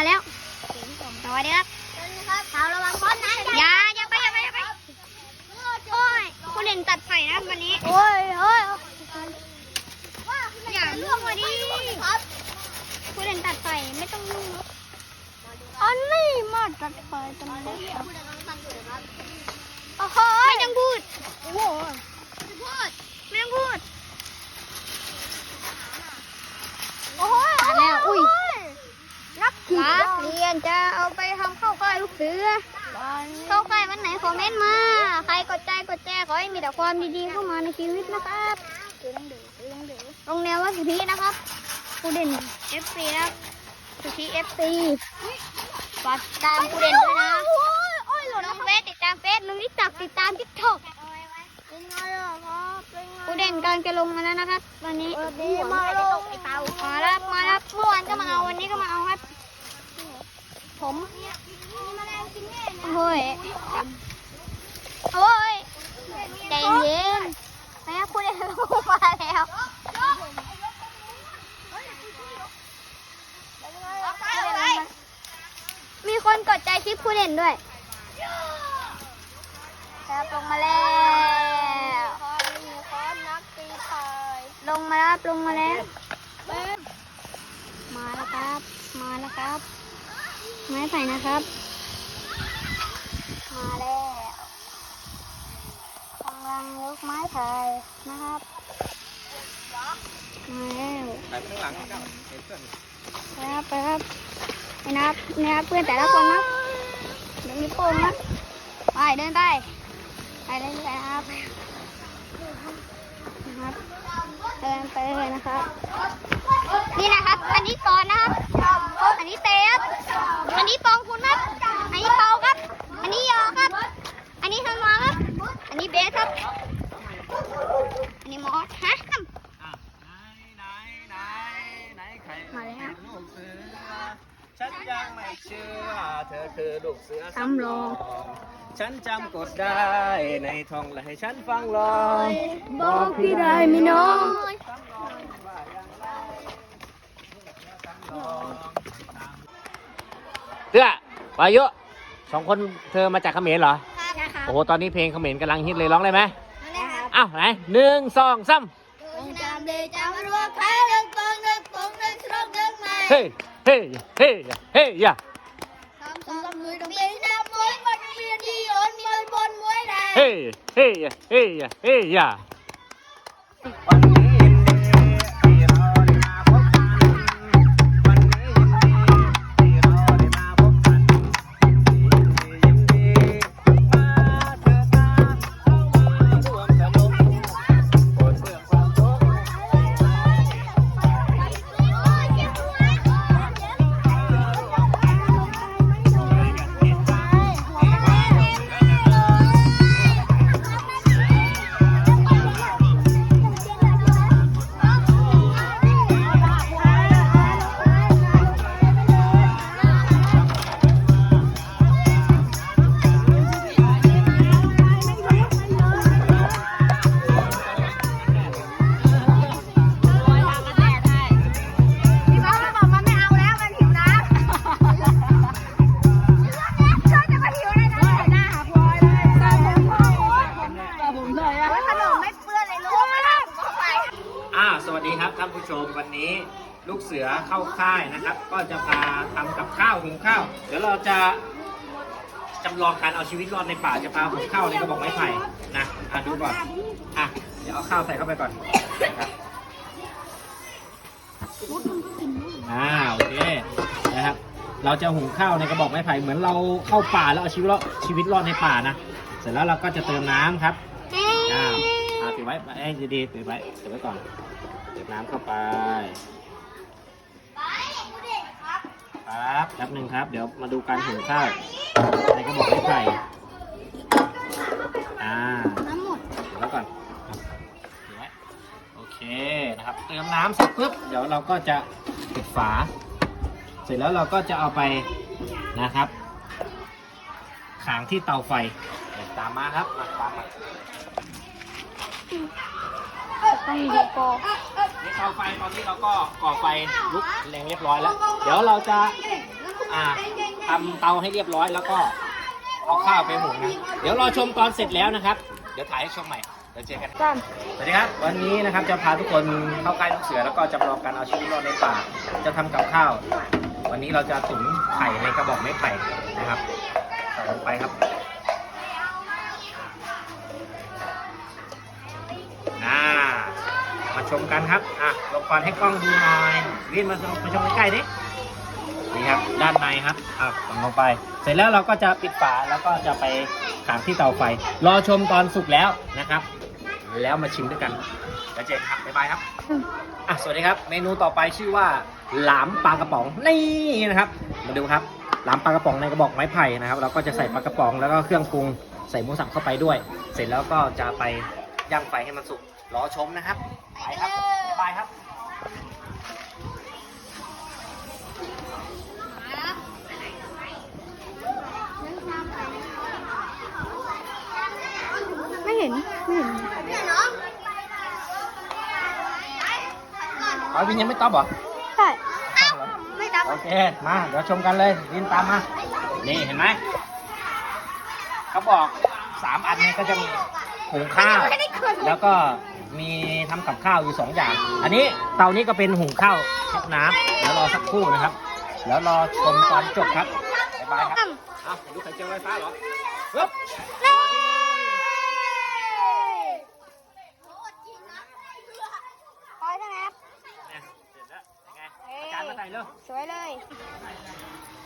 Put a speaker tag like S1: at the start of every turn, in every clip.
S1: มาแล้วสวัสดีครับ
S2: สาวระวังบอลนะ
S1: อย่าอย่าไปอย่าไปอย่าไปโอ้ยคุณเด่นตัดไผ่นะครับวันนี้
S2: โอ้ยโอ้ย
S1: อย่าล่วงมาดิคุณเด่นตัดไผ่ไม่ต้องยุ่งครับ
S2: อันนี้มาตัดไฟตรงนี้โอ้โห
S1: ไม่ต้องพูด
S2: โอ้โห
S1: พูดไม่ต้องพูด
S2: โอ้โห
S1: มาแล้วอุ้ย
S2: นักขี่
S1: รักเรียนจะเอาไปทำเข้าค่ายลูกเสือเข้าค่ายวันไหนคอมเมนต์มา ใครกดใจกดแจขอให้มีแต่ความดีๆเข้ามาในชีวิตนะครับโรงแนวว่าสุธีนะครับกูเด่น FC นะครับสุธี FC ฝากติดตามกูเด่นด้วยนะ
S2: โอ้ยหล่น
S1: น้องเฟซติดตามเฟซลุงทิกตักติดตามทิกท็อก
S2: เป็นไงล่ะครับเป็นไง
S1: กูเด่นกำลังจะลงมาแล้วนะครับ วันนี้
S2: เออดีมาลง
S1: มาแล้วมาแล้วเมื่อวานก็มาเอาวันนี้ก็มาเอาครับ ผมโอ้ยโอ้ยใจเย็นแม่คุณเด่นลงมาแล้วมีคนกดใจคลิปผู้เด่นด้วยครับลงมาแล้วลงมาแล้วลงมาแล้ว มาแล้วครับ มาแล้วครับ ไม้ไผ่นะครับ มาแล้วกำลังยกไม้ไผ่นะครับมาแล้ว
S3: ไปข้างหลังครับเห็นเพื่อน
S1: ไปครับไปครับไปนะครับนี่ครับเพื่อนแต่ละคนนะเดี๋ยวมีโป้งนะไปเดินไปไปเรื่อยๆนะครับนะครับ เดินไปเลยนะครับ นี่นะครับ อันนี้ก่อนนะครับ อันนี้เตะครับ อันนี้ปองคุณครับ อันนี้เปาครับ อันนี้ยอครับ อันนี้ธันวาครับ อันนี้เบสครับ อันนี้มอสฮะ
S3: อะไหนไหนไหนไหนใคร
S1: มาแล้ว
S3: เป็นลูกเสือฉันยังไม่เชื่อเธอคือลูกเสือ
S1: สำรอง
S3: ฉันจำกดได้ในท้องและให้ฉันฟังลอง
S1: บอกพี่ได้ไหมน้อง
S3: เสื้อวายุสองคนเธอมาจากเขมรเหรอ
S1: ครับ
S3: โอ้โหตอนนี้เพลงเขมรกำลังฮิตเลยร้องได้ไหมอ้าวไหนหนึ่งสองสาม
S2: จำเลยจำรัวใครเรื่องกองเรื่องกองเรื่องสรองเรื่องใหม่
S3: เฮ้เฮ้เฮ้เฮ้ยะ
S2: ทำสองมือต้องเป็นน้ำมวยบนเวียนดีโอนมวยบ นมวยแดง
S3: เข้าค่า
S2: ยนะ
S3: ครับ ก็จะพาทำกับข้าวหุงข้าว เดี๋ยวเราจะจำลองการเอาชีวิตรอดในป่าจะพาหุงข้าวในกระบอกไม้ไผ่นะอะดูก่อนอะเดี๋ยวเอาข้าวใส่เข้าไปก่อนนะครับอ่าโอเคนะครับ เราจะหุงข้าวในกระบอกไม้ไผ่เหมือนเราเข้าป่าแล้วเอาชีวิตรอดชีวิตรอดในป่านะเสร็จแล้วเราก็จะเติมน้ำครับอ้าวอ่าถือไว้เอ้ดีๆถือไว้ถือไว้ก่อนเติมน้ำเข้าไป ครับแป๊บหนึ่งครับ เดี๋ยวมาดูการหุงข้าวในกระบอกไม้ไผ่อ่า
S1: น้ำหมด
S3: ถือไว้ก่อนครับถือไว้โอเคนะครับ เติมน้ำเสร็จปุ๊บเดี๋ยวเราก็จะปิดฝา เสร็จแล้วเราก็จะเอาไปนะครับขางที่เตาไฟเดี๋ยวตามมาครับมาตามมา
S1: ต้องดีโก
S3: นี่ เตาไฟตอนนี้เราก็ก่อไฟลุกแรงเรียบร้อยแล้ว เดี๋ยวเราจะอ่าทำเตาให้เรียบร้อยแล้วก็เอาข้าวไปหุงนะ เดี๋ยวรอชมตอนเสร็จแล้วนะครับ เดี๋ยวถ่ายให้ชมใหม่ เดี๋ยวเจอกัน
S1: จ้า
S3: สวัสดีครับ วันนี้นะครับจะพาทุกคนเข้าใกล้ลูกเสือแล้วก็จำลองการเอาชีวิตรอดในป่า จะทำกับข้าว วันนี้เราจะตุ๋นไข่ในกระบอกไม้ไผ่นะครับใส่ลงไปครับอ่ามา ชมกันครับอะลงก่อนให้กล้องดูหน่อยวิ่งมาชมมาชมใกล้ๆดินี่ครับด้านในครับอะส่งลงไป เสร็จแล้วเราก็จะปิดฝาแล้วก็จะไปขังที่เตาไฟ รอชมตอนสุกแล้วนะครับ แล้วมาชิมด้วยกันแล้วเจอกันครับบ๊ายบายครับอะสวัสดีครับ เมนูต่อไปชื่อว่าหลามปลากระป๋องนี่นะครับ มาดูครับหลามปลากระป๋องในกระบอกไม้ไผ่นะครับ เราก็จะใส่ปลากระป๋องแล้วก็เครื่องปรุงใส่หมูสับเข้าไปด้วย เสร็จแล้วก็จะไปย่างไฟให้มันสุก รอชมนะครับ ไปครับบ๊ายบายครับ
S1: ไม่เห็นไม่เห็น
S3: อ๋อวินยังไม่ตอบเหรอ
S1: ใช่ไม่ตับ
S3: โอเค มาเดี๋ยวชมกันเลยวินตามมา นี่เห็นไหมเขาบอกสามอันนี้ก็จะมีหุงข้าว
S1: ไม่ได้กด
S3: แล้วก็ มีทำกับข้าวอยู่สองอย่าง อันนี้เตานี้ก็เป็นหุงข้าวแช่น้ำเดี๋ยวรอสักครู่นะครับ แล้วรอชมตอนจบครับบ๊ายบายครับเอ้าดูไข่เจียวไฟฟ้าเหรอปึ๊บ
S1: คอยใช่ไหมครับ
S3: เนี่ยเสร็จแล้วยังไงอาจารย์มาใส่เร็ว
S1: สวยเลย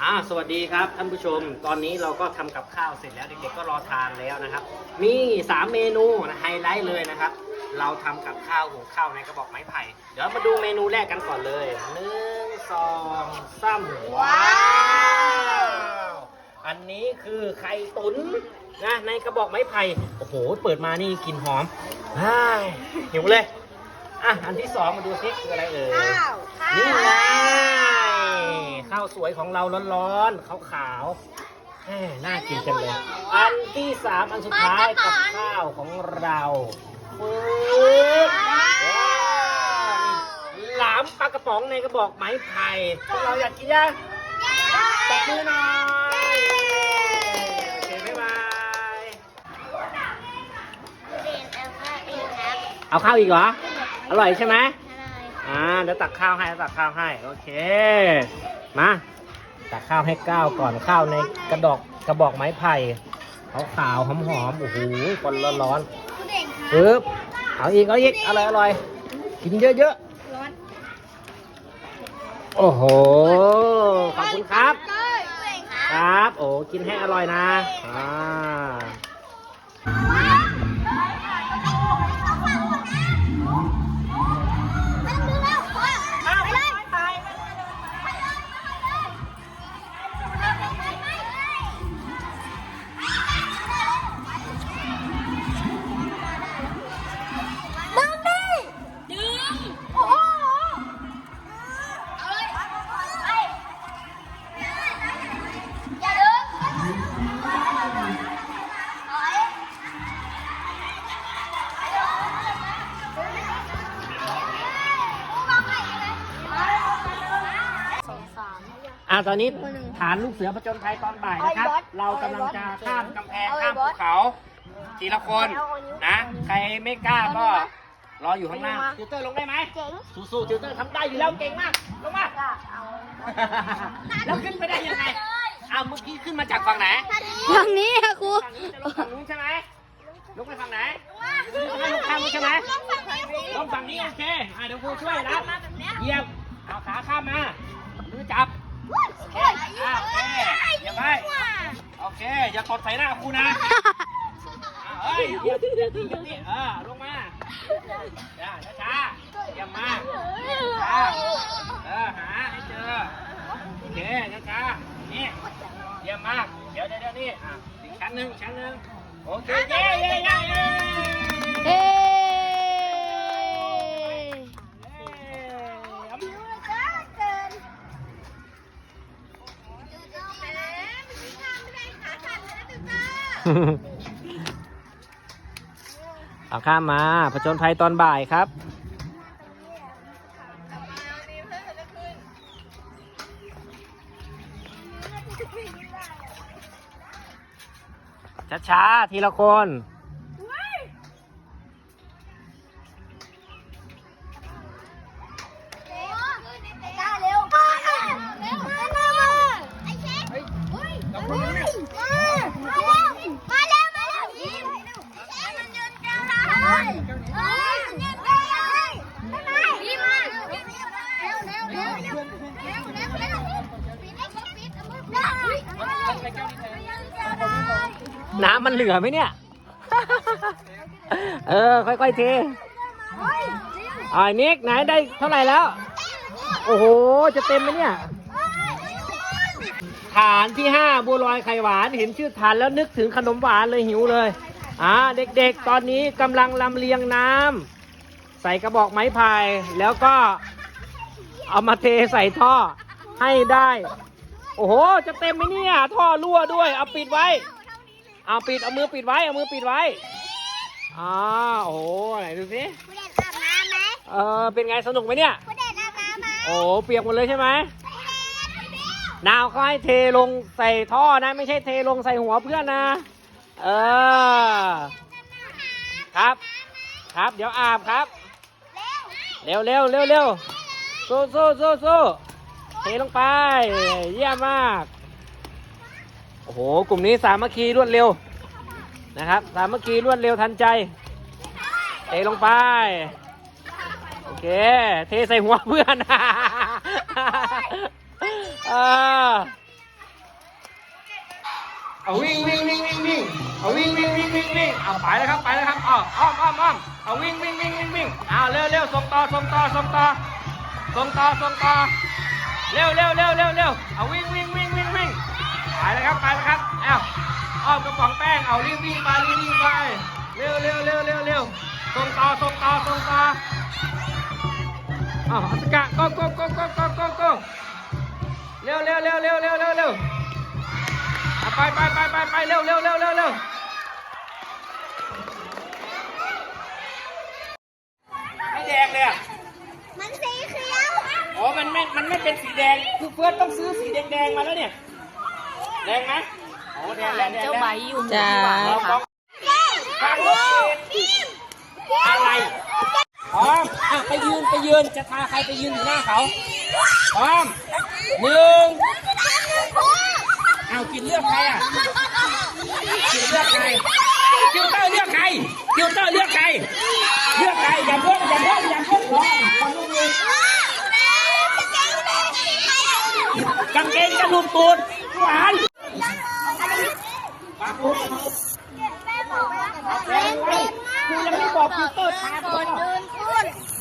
S3: อ่าสวัสดีครับท่านผู้ชม ตอนนี้เราก็ทำกับข้าวเสร็จแล้วเด็กๆก็รอทานแล้วนะครับ มีสามเมนูนะไฮไลท์เลยนะครับ เราทำกับข้าวหุงข้าวในกระบอกไม้ไผ่ เดี๋ยวมาดูเมนูแรกกันก่อนเลยหนึ่งสองสามว้าวอันนี้คือไข่ตุ๋นนะในกระบอกไม้ไผ่โอ้โหเปิดมานี่กลิ่นหอมฮ่ายหิวเลยอะอันที่สองมาดูซิคืออะไรเอ่ย
S1: ข้าว
S3: นี่ไงข้าวสวยของเราร้อนๆขาวๆแหมน่ากินจังเลย อันที่สามอันสุดท้ายกับข้าวของเรา ปึ๊บว้าวนี่หลามปลากระป๋องในกระบอกไม้ไผ่พวกเราอยากกินยังตบมือหน่อยโอเคบ๊ายบาย
S1: เรียนเอาข้าวเองครับ
S3: เอาข้าวอีกเหรอ อร่อยใช่ไหม
S1: อะไร
S3: อ่าเดี๋ยวตักข้าวให้ตักข้าวให้ โอเค มา ตักข้าวให้ก้าวก่อนข้าวในกระดอกกระบอกไม้ไผ่ขาวขาวหอมหอมๆโอ้โหคนร้อนร้อน
S1: คุณ เด่งค
S3: ๆ
S1: รับ
S3: ปึ๊บเอาอีกเอาอีกอร่อยอร่อยกินเยอะ
S1: ร้อน
S3: ๆ โอ้โห ขอบคุณครับ
S1: เลยคุณเด่งค
S3: ครับรับ โอ้กินให้อร่อยนะอ่า ตอนนี้ฐานลูกเสือผจญภัยตอนบ่ายนะครับ
S1: เอาไอ้บอส
S3: เรากำลังจะข้ามกำแพง
S1: เอาไอ้
S3: ข้าม
S1: บ
S3: ภู
S1: อส
S3: เขา ทีละคน
S1: เอาอันนี้
S3: นะ ใครไม่กล้าก็รออยู่ข้างล่าง
S1: เอาอันนี้มา
S3: ติวเตอร์ลงได้ไหม
S1: เจ๋ง
S3: สู้ๆติวเตอร์ทำได้อยู่แล้วเก่งมาก ลงมา
S1: จ้ะเอา
S3: แล้วขึ้นไปได้ยังไงอ้าวเมื่อกี้ขึ้นมาจากฝั่งไหน
S1: ทางนี้อะครู
S3: ฝั่งนี้จะลงฝั่งนู้นใช่ไหมลงไปฝั่งไหนลงไปข้างนู้นใช่ไหมลงฝั่งนี้โอเคอะเดี๋ยวครูช่วยนะเหยียบเอาขาข้ามมามือจับ โอเคอะโอเคเหยียบไป โอเคอย่ากดใส่หน้าครูนะเฮ้ยเดี๋ยวเดี๋ยวเดียวเดี๋ยวนี่เออลงมาช้าช้าๆเยี่ยมมากช้าเออหาให้เจอโอเคช้าช้าๆนี่เยี่ยมมากเดี๋ยวเดี๋ยวเดี๋ยวนี่อะอีกชั้นหนึ่งอีกชั้นหนึ่งโอเคเย้เย้เย้เย้
S1: เอา
S3: ข้ามมาผจญภัยตอนบ่ายครับ ช้าๆ ทีละคน
S1: น้ำมั
S3: นเหลือไหมเนี่ย เออ ค่อยๆเทอ่านิกไหนได้เท่าไหร่แล้ว โอ้โห จะเต็มไหมเนี่ย ฐานที่ห้าบัวลอยไข่หวานเห็นชื่อฐานแล้วนึกถึงขนมหวานเลยหิวเลย อ่า เด็กๆ ตอนนี้กำลังลำเลียงน้ำใส่กระบอกไม้พาย แล้วก็เอามาเทใส่ท่อให้ได้ โอ้โห จะเต็มไหมเนี่ย ท่อรั่วด้วย เอาปิดไว้ เอาปิดเอามือปิดไว้เอามือปิดไว้อ่าโอ้โหไหนดูสิ
S1: คุณเด็ดอาบน้ำไหม
S3: เออเป็นไงสนุกไหมเนี่ย
S1: คุณเด็ดอาบน้ำไหม
S3: โอ้โหเปียกหมดเลยใช่ไหมนาวเขาให้เทลงใส่ท่อนะไม่ใช่เทลงใส่หัวเพื่อนนะเออครับ ครับเดี๋ยวอาบครับ เร็วเร็วเร็วเร็วสู้สู้สู้สู้เทลงไป เยี่ยมมากโอ้โห กลุ่มนี้สามัคคีรวดเร็วนะครับ สามัคคีรวดเร็วทันใจเทลงไป โอเค เทใส่หัวเพื่อนเออเอาวิ่งวิ่งวิ่งวิ่งวิ่งเอาวิ่งวิ่งวิ่งวิ่งวิ่งเอาไปแล้วครับไปแล้วครับอ้อมอ้อมอ้อมอ้อมเอาวิ่งวิ่งวิ่งวิ่งวิ่งเอาเร็วเร็วส่งต่อส่งต่อส่งต่อส่งต่อส่งต่อเร็วเร็วเร็วเร็วเร็วเอาวิ่งวิ่งวิ่งวิ่ง ไปแล้วครับไปแล้วครับเอาอ้อมกระป๋องแป้งเอารีบวิ่งไปรีบวิ่งไปเร็วเร็วเร็วเร็วเร็วส่งต่อส่งต่อส่งต่ออ้าวอัสกะ go go go go go go go เร็วเร็วเร็วเร็วเร็วเร็วเร็วไปไปไปไปไปเร็วเร็วเร็วเร็วเร็วไม่แดงเลยอะ
S1: มันสีเขียว
S3: อ๋อมันไม่มันไม่เป็นสีแดงคือเพื่อนต้องซื้อสีแดงแดงมาแล้วเนี่ย ดงไหมโอ้แดงแดงแดง
S2: เจ้าใบอยู่
S4: จ้า
S3: ลองลองฟังรถติดอะไรพร้อมอะไปยืนไปยืนจะทาใครไปยืนอยู่หน้าเขาพร้อมหนึ่งเอากินเลือกใครอะคิวเลือกใครคิวเตอร์เลือกใครคิวเตอร์เลือกใครเลือกใครอย่าพ่นอย่าพ่นอย่าพ่นหัวขอลูกมือกางเกงจะหลุดตูดหวานปากปุ๊บแรงไปกูยังไม่บอกคิวเตอร์ทาตัว
S1: เดิน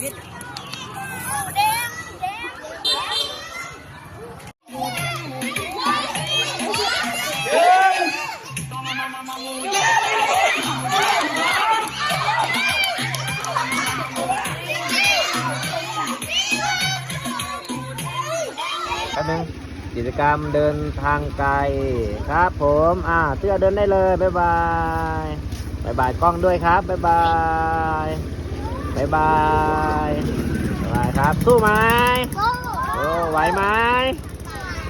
S1: ขึ้นแดงแดง
S3: แป๊บนึงกิจกรรมเดินทางไกลครับผมอ่าเตื้อเดินได้เลย บ๊ายบาย บ๊ายบายกล้องด้วยครับ บ๊ายบาย บ๊ายบายบ๊ายบายครับ สู้ไหม
S1: โอ้
S3: ไหวไหม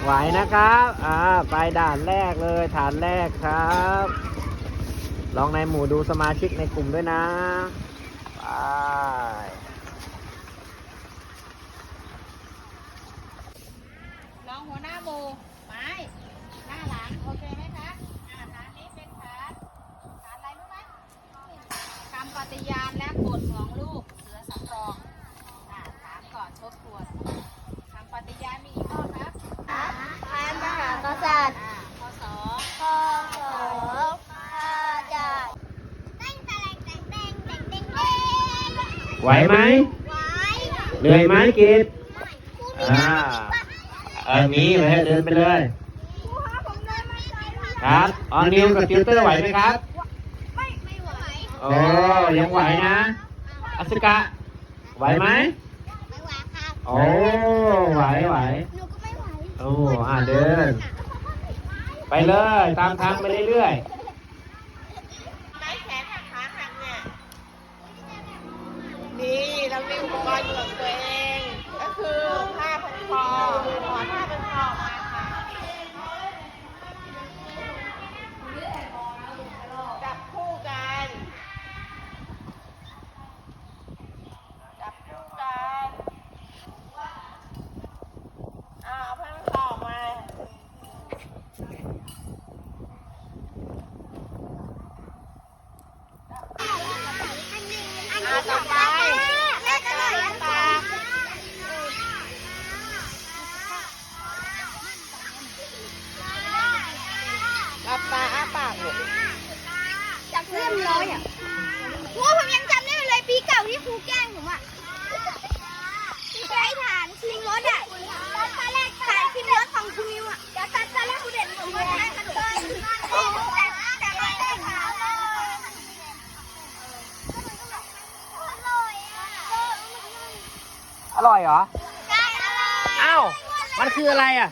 S3: ไหวนะครับ อ่า ไปด่านแรกเลย ฐานแรกครับ ลองในหมู่ดูสมาชิกในกลุ่มด้วยนะ ไป
S2: รองหัวหน้าโบไม้หน้าหลัง โอเคไหมคะอ่าฐานนี้เป็นฐานฐานอะไรรู้ไหมคำปฏิญาณและกฎของลูกเสือสำรองอ่าถามก่อนทบทวนคำปฏิญาณมีกี่ข้อครับ
S1: พานมหากษัตริย์
S2: อ่าข้อสอง
S1: ข้อสองข้าจะเต้นแต่งแต่งแต่งแต่งแต่งแต่ง
S3: ไหวไหม
S1: ไหว
S3: เหนื่อยไหมกิจ
S1: ครูมี
S3: อ่าเออมีไปเดินไปเลย
S1: ครูคะผมเดินมาไกลมาก
S3: ครับออนนิวกับติวเตอร์ไหวไหมครับ
S1: ไม่ไม่ไหว
S3: โอ้ยังไหวนะอสุกะไหวไหม
S1: ไม่ไหวครับ
S3: โอ้ไหวไหว
S1: หนูก็ไม่ไหว
S3: โอ้อ่าเดิน ไปเลยตามทางไปเรื่อย
S2: ไม้แขนหักขาหักเนี่ย นี่เรามีอุปกรณ์อยู่กับตัวเอง ก็คือผ้าพันคอถอดผ้าพันคอออกมาค่ะา
S1: วที่ค รูแกล้งผมอะที่ใช้ฐานชิมรถอะตอนแรกฐานชิมรถของครูมิวอะตอนตอนแรกครูเด่นผมว่าให้มันเลยแต่ไม่ได้ถามอร่อยอะ
S3: อร่อยเหรอ
S1: ใช่อร่อย
S3: อ้าวมันคืออะไรอะ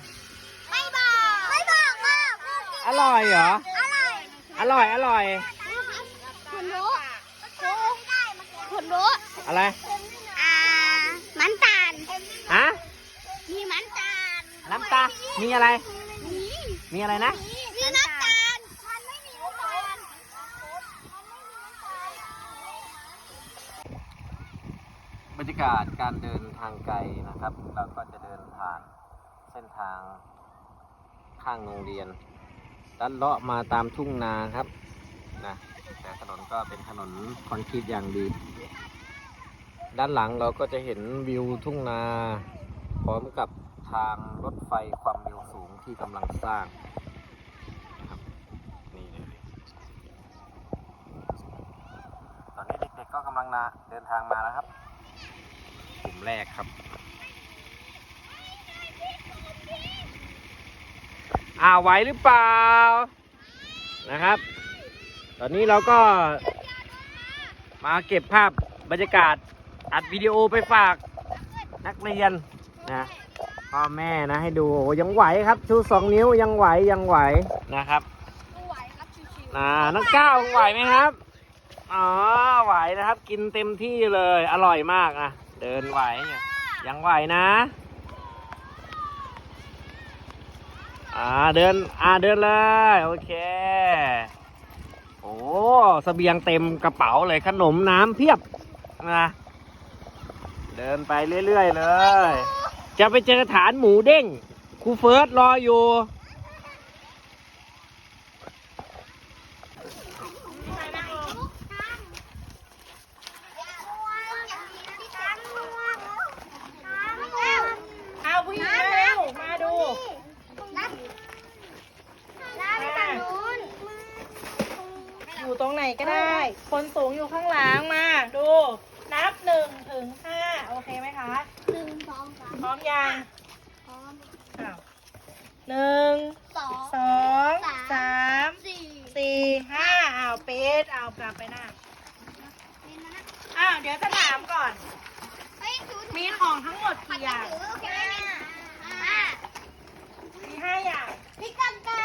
S1: ไม่บอก ไม่บอกว่า
S3: อร่อยเหรอ
S1: อร่อย
S3: อร่อย อร่อย อะไร
S1: อ่า มันตาล
S3: ฮะ
S1: มีมันตาล
S3: น้ำตา มีอะไร
S1: มี
S3: มีอะไรนะ
S1: มีน้ำตาลมันไม่มีน้ำตาล
S3: บรรยากาศการเดินทางไกลนะครับ เราก็จะเดินผ่านเส้นทางข้างโรงเรียนลัดเลาะมาตามทุ่งนาครับนะแต่ถนนก็เป็นถนนคอนกรีตอย่างดี ด้านหลังเราก็จะเห็นวิวทุ่งนา พร้อมกับทางรถไฟความเร็วสูงที่กำลังสร้างนี่เลยตอนนี้เด็กๆก็กำลังนาเดินทางมาแล้วครับกลุ่มแรกครับอ่าไหวหรือเปล่านะครับ ตอนนี้เราก็มาเก็บภาพบรรยากาศ อัดวิดีโอไปฝากนักเรียนนะพ่อแม่นะให้ดูโอ้ยังไหวครับชูสองนิ้วยังไหวยังไหวนะครับนะน้องก้าวยังไหวไหมครับอ๋อไหวนะครับกินเต็มที่เลยอร่อยมากอะเดินไหวเนี่ยยังไหวนะอ่าเดินอ่าเดินเลยโอเคโอ้เสบียงเต็มกระเป๋าเลยขนมน้ำเพียบนะ เดินไปเรื่อยๆเลย จะไปเจอฐานหมูเด้งครูเฟิร์สรออยู่
S2: เอาผู้หญิงมาเร็วมาดู อยู่ตรงไหนก็ได้ คนสูงอยู่ข้างหลังมา พร้อมยังพร้อมอาหนึ่งสองสามสี่ห้าเอาวปิดเอากลับไปหน้าอ้าวเดี๋ยวจะถามก่อนมีของทั้งหมดกี่อย่างอโอเมีห้าอย่าง ม
S5: ีกันไกร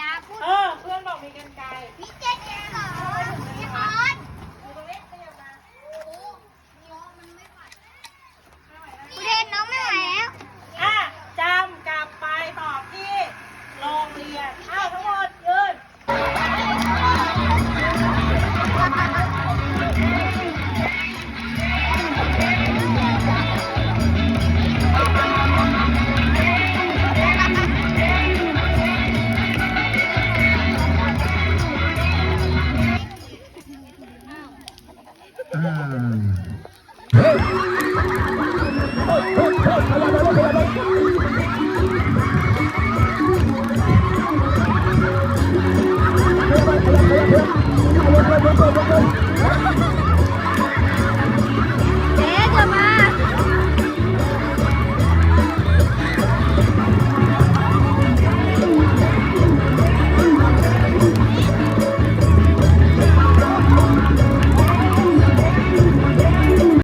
S1: ยาพูดเอ
S2: อเพื่อนบอกมีกันไกร